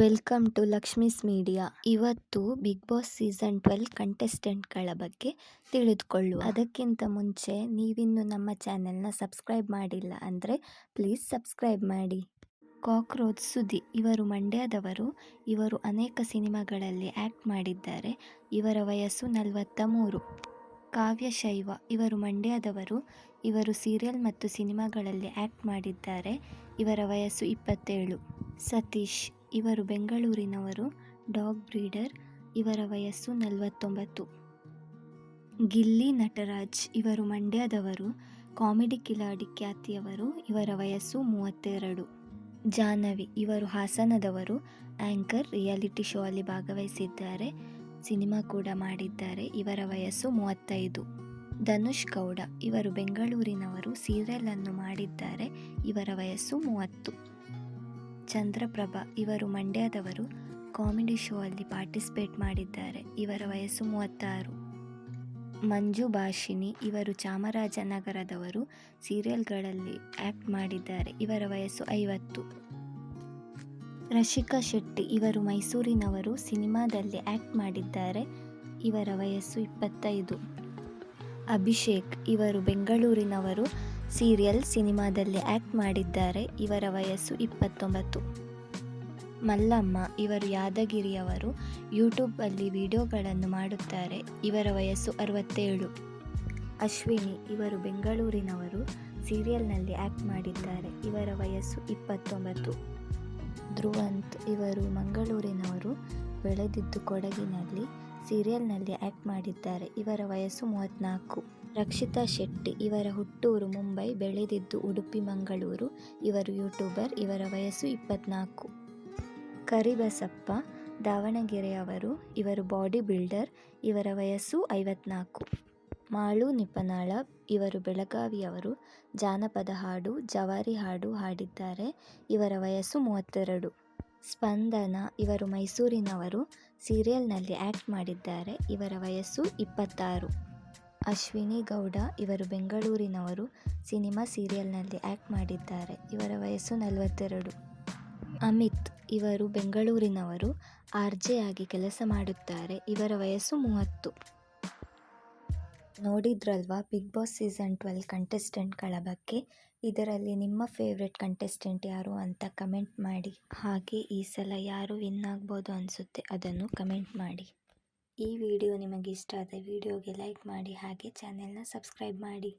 Welcome to Lakshmi's media. ಇವತ್ತು Bigg Boss season twelve ಕಂಟೆಸ್ಟೆಂಟ್ಗಳ ಬಗ್ಗೆ ತಿಳಿದುಕೊಳ್ಳುವ. ಅದಕ್ಕಿಂತ ಮುಂಚೆ ನೀವಿನ್ನು ನಮ್ಮ ಚಾನೆಲ್ನ ಸಬ್ಸ್ಕ್ರೈಬ್ ಮಾಡಿಲ್ಲ ಅಂದರೆ ಪ್ಲೀಸ್ ಸಬ್ಸ್ಕ್ರೈಬ್ ಮಾಡಿ. ಕಾಕ್ರೋಚ್ ಸುದಿ ಇವರು ಮಂಡ್ಯದವರು. ಇವರು ಅನೇಕ ಸಿನಿಮಾಗಳಲ್ಲಿ ಆ್ಯಕ್ಟ್ ಮಾಡಿದ್ದಾರೆ. ಇವರ ವಯಸ್ಸು ನಲವತ್ತ ಮೂರು ಕಾವ್ಯಶೈವ ಇವರು ಮಂಡ್ಯದವರು. ಇವರು ಸೀರಿಯಲ್ ಮತ್ತು ಸಿನಿಮಾಗಳಲ್ಲಿ ಆ್ಯಕ್ಟ್ ಮಾಡಿದ್ದಾರೆ. ಇವರ ವಯಸ್ಸು ಇಪ್ಪತ್ತೇಳು. ಸತೀಶ್ ಇವರು ಬೆಂಗಳೂರಿನವರು, ಡಾಗ್ ಬ್ರೀಡರ್, ಇವರ ವಯಸ್ಸು ನಲವತ್ತೊಂಬತ್ತು. ಗಿಲ್ಲಿ ನಟರಾಜ್, ಇವರು ಮಂಡ್ಯದವರು, ಕಾಮಿಡಿ ಕಿಲಾಡಿ ಖ್ಯಾತಿಯವರು, ಇವರ ವಯಸ್ಸು ಮೂವತ್ತೆರಡು. ಜಾಹ್ನವಿ, ಇವರು ಹಾಸನದವರು ಆ್ಯಂಕರ್ ರಿಯಾಲಿಟಿ ಶೋ ಅಲ್ಲಿ ಭಾಗವಹಿಸಿದ್ದಾರೆ, ಸಿನಿಮಾ ಕೂಡ ಮಾಡಿದ್ದಾರೆ, ಇವರ ವಯಸ್ಸು ಮೂವತ್ತೈದು. ಧನುಷ್ ಗೌಡ, ಇವರು ಬೆಂಗಳೂರಿನವರು, ಸೀರಿಯಲ್ ಅನ್ನು ಮಾಡಿದ್ದಾರೆ, ಇವರ ವಯಸ್ಸು ಮೂವತ್ತು. ಚಂದ್ರಪ್ರಭಾ ಇವರು ಮಂಡ್ಯದವರು. ಕಾಮಿಡಿ ಶೋ ಅಲ್ಲಿ ಪಾರ್ಟಿಸಿಪೇಟ್ ಮಾಡಿದ್ದಾರೆ. ಇವರ ವಯಸ್ಸು ಮೂವತ್ತಾರು. ಮಂಜು ಭಾಷಿಣಿ ಇವರು ಚಾಮರಾಜನಗರದವರು. ಸೀರಿಯಲ್ಗಳಲ್ಲಿ ಆ್ಯಕ್ಟ್ ಮಾಡಿದ್ದಾರೆ. ಇವರ ವಯಸ್ಸು ಐವತ್ತು. ರಶಿಕಾ ಶೆಟ್ಟಿ ಇವರು ಮೈಸೂರಿನವರು. ಸಿನಿಮಾದಲ್ಲಿ ಆ್ಯಕ್ಟ್ ಮಾಡಿದ್ದಾರೆ. ಇವರ ವಯಸ್ಸು ಇಪ್ಪತ್ತೈದು. ಅಭಿಷೇಕ್ ಇವರು ಬೆಂಗಳೂರಿನವರು. ಸೀರಿಯಲ್ ಸಿನಿಮಾದಲ್ಲಿ ಆ್ಯಕ್ಟ್ ಮಾಡಿದ್ದಾರೆ. ಇವರ ವಯಸ್ಸು ಇಪ್ಪತ್ತೊಂಬತ್ತು. ಮಲ್ಲಮ್ಮ ಇವರು ಯಾದಗಿರಿಯವರು. ಯೂಟ್ಯೂಬಲ್ಲಿ ವಿಡಿಯೋಗಳನ್ನು ಮಾಡುತ್ತಾರೆ. ಇವರ ವಯಸ್ಸು ಅರವತ್ತೇಳು. ಅಶ್ವಿನಿ ಇವರು ಬೆಂಗಳೂರಿನವರು. ಸೀರಿಯಲ್ನಲ್ಲಿ ಆ್ಯಕ್ಟ್ ಮಾಡಿದ್ದಾರೆ. ಇವರ ವಯಸ್ಸು ಇಪ್ಪತ್ತೊಂಬತ್ತು. ಧ್ರುವಂತ್ ಇವರು ಮಂಗಳೂರಿನವರು. ಬೆಳೆದಿದ್ದು ಕೊಡಗಿನಲ್ಲಿ. ಸೀರಿಯಲ್ನಲ್ಲಿ ಆ್ಯಕ್ಟ್ ಮಾಡಿದ್ದಾರೆ. ಇವರ ವಯಸ್ಸು ಮೂವತ್ತ್ನಾಲ್ಕು. ರಕ್ಷಿತಾ ಶೆಟ್ಟಿ, ಇವರ ಹುಟ್ಟೂರು ಮುಂಬೈ, ಬೆಳೆದಿದ್ದು ಉಡುಪಿ, ಮಂಗಳೂರು, ಇವರು ಯೂಟ್ಯೂಬರ್, ಇವರ ವಯಸ್ಸು ಇಪ್ಪತ್ತ್ನಾಲ್ಕು ಕರಿಬಸಪ್ಪ ದಾವಣಗೆರೆಯವರು ಇವರು ಬಾಡಿ ಬಿಲ್ಡರ್, ಇವರ ವಯಸ್ಸು ಐವತ್ನಾಲ್ಕು. ಮಾಳು ನಿಪನಾಳ ಇವರು ಬೆಳಗಾವಿಯವರು ಜಾನಪದ ಹಾಡು, ಜವಾರಿ ಹಾಡು ಹಾಡಿದ್ದಾರೆ, ಇವರ ವಯಸ್ಸು ಮೂವತ್ತೆರಡು. ಸ್ಪಂದನ, ಇವರು ಮೈಸೂರಿನವರು, ಸೀರಿಯಲ್ನಲ್ಲಿ ಆ್ಯಕ್ಟ್ ಮಾಡಿದ್ದಾರೆ, ಇವರ ವಯಸ್ಸು ಇಪ್ಪತ್ತಾರು. ಅಶ್ವಿನಿ ಗೌಡ ಇವರು ಬೆಂಗಳೂರಿನವರು ಸಿನಿಮಾ ಸೀರಿಯಲ್ನಲ್ಲಿ ಆ್ಯಕ್ಟ್ ಮಾಡಿದ್ದಾರೆ. ಇವರ ವಯಸ್ಸು ನಲವತ್ತೆರಡು. ಅಮಿತ್ ಇವರು ಬೆಂಗಳೂರಿನವರು, ಆರ್ ಜೆ ಆಗಿ ಕೆಲಸ ಮಾಡುತ್ತಾರೆ. ಇವರ ವಯಸ್ಸು ಮೂವತ್ತು. ನೋಡಿದ್ರಲ್ವಾ? ಬಿಗ್ ಬಾಸ್ ಸೀಸನ್ ಟ್ವೆಲ್ ಕಂಟೆಸ್ಟೆಂಟ್ಗಳ ಬಗ್ಗೆ? ಇದರಲ್ಲಿ ನಿಮ್ಮ ಫೇವ್ರೆಟ್ ಕಂಟೆಸ್ಟೆಂಟ್ ಯಾರು ಅಂತ ಕಮೆಂಟ್ ಮಾಡಿ. ಹಾಗೆ ಈ ಸಲ ಯಾರು ವಿನ್ ಆಗ್ಬೋದು ಅನಿಸುತ್ತೆ ಅದನ್ನು ಕಮೆಂಟ್ ಮಾಡಿ. ಈ ವಿಡಿಯೋ ನಿಮಗೆ ಇಷ್ಟ ಆದರೆ ವಿಡಿಯೋಗೆ ಲೈಕ್ ಮಾಡಿ ಹಾಗೆ ಚಾನೆಲ್ನ ಸಬ್ಸ್ಕ್ರೈಬ್ ಮಾಡಿ.